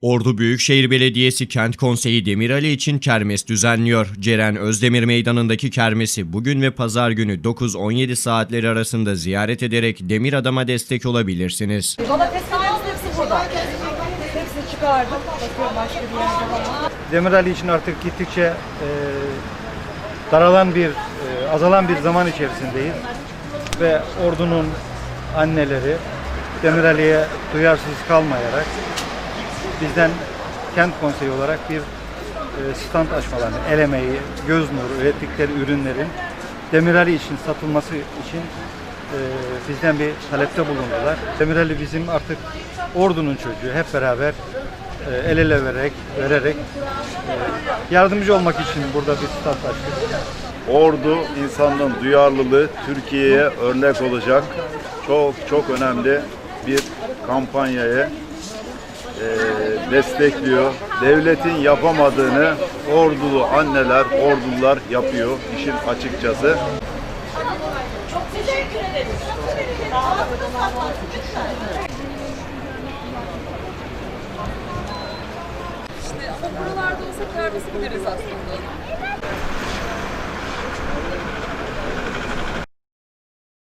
Ordu Büyükşehir Belediyesi Kent Konseyi Demirali için kermes düzenliyor. Ceren Özdemir Meydanı'ndaki kermesi bugün ve pazar günü 9-17 saatleri arasında ziyaret ederek Demir Adam'a destek olabilirsiniz. Domateslerimiz hepsi burada. Hepsini çıkardım. Bakıyorum başka bir yerde var. Demirali için artık gittikçe e, daralan bir, e, azalan bir zaman içerisindeyiz. Ve ordunun anneleri Demirali'ye duyarsız kalmayarak bizden kent konseyi olarak bir e, stand açmalarını, el emeği, göz nuru, ürettikleri ürünlerin Demirali için satılması için e, bizden bir talepte bulundular. Demirali bizim artık ordunun çocuğu. Hep beraber e, el ele vererek, vererek yardımcı olmak için burada bir stand açtık. Ordu insanlığın duyarlılığı Türkiye'ye örnek olacak çok çok önemli bir kampanyayı eee, destekliyor. Devletin yapamadığını ordulu anneler, ordular yapıyor işin açıkçası. İşte ama buralarda olsa biliriz aslında.